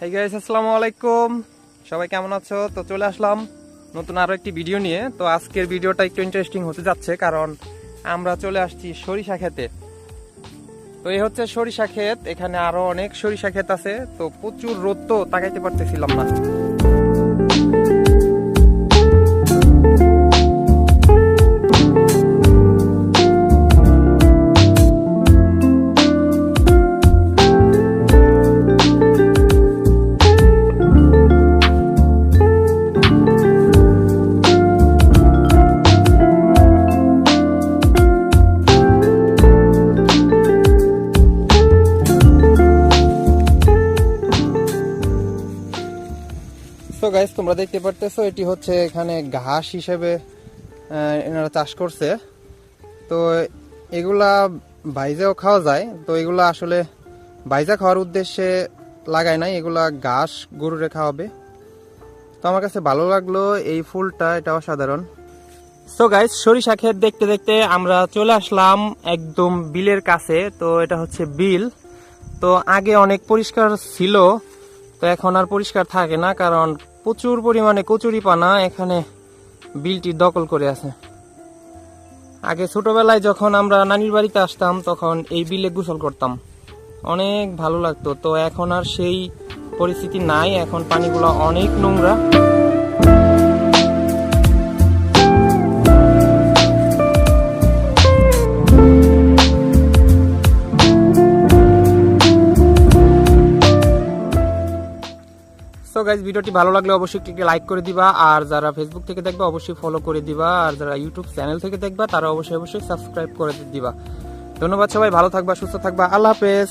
Hi guys আসসালামু আলাইকুম সবাই কেমন আছো? তো চলে আসলাম নতুন আরও একটি ভিডিও নিয়ে। তো আজকের ভিডিওটা একটু ইন্টারেস্টিং হতে যাচ্ছে, কারণ আমরা চলে আসছি সরিষা খেতে তো এই হচ্ছে সরিষা ক্ষেত, এখানে আরও অনেক সরিষা ক্ষেত আছে। তো প্রচুর রোদ তো তাকাইতে পারতেছিলাম না। তো গাইস তোমরা দেখতে পারতেছো, এটি হচ্ছে এখানে ঘাস হিসেবে এনারা চাষ করছে। তো, এগুলা বাইজেও খাওয়া যায়, তো এগুলা আসলে বাইজা খাওয়ার উদ্দেশ্যে লাগায় নাই, এগুলা ঘাস গরুরে খাওয়াবে। তো আমার কাছে ভালো লাগল এই ফুলটা, এটা অসাধারণ। সো গাইস সরিষা ক্ষেত দেখতে দেখতে আমরা চলে আসলাম একদম বিলের কাছে, তো এটা হচ্ছে বিল। তো আগে অনেক পরিষ্কার ছিল, তো এখন আর পরিষ্কার থাকে না, কারণ প্রচুর পরিমাণে কচুরিপানা এখানে বিলটি দখল করে আছে। আগে ছোটবেলায় যখন আমরা নানির বাড়িতে আসতাম, তখন এই বিলে গোসল করতাম। অনেক ভালো লাগতো। তো এখন আর সেই পরিস্থিতি নাই। এখন পানিগুলো অনেক নোংরা। সো গাইজ ভিডিওটি ভালো লাগলে অবশ্যই একটি লাইক করে দিবা। আর যারা ফেসবুক থেকে দেখবে, অবশ্যই ফলো করে দিবা। আর যারা ইউটিউব চ্যানেল থেকে দেখবা, তারা অবশ্যই অবশ্যই সাবস্ক্রাইব করে দিবা। ধন্যবাদ সবাই, ভালো থাকবা, সুস্থ থাকবা। আল্লাহ হাফেজ।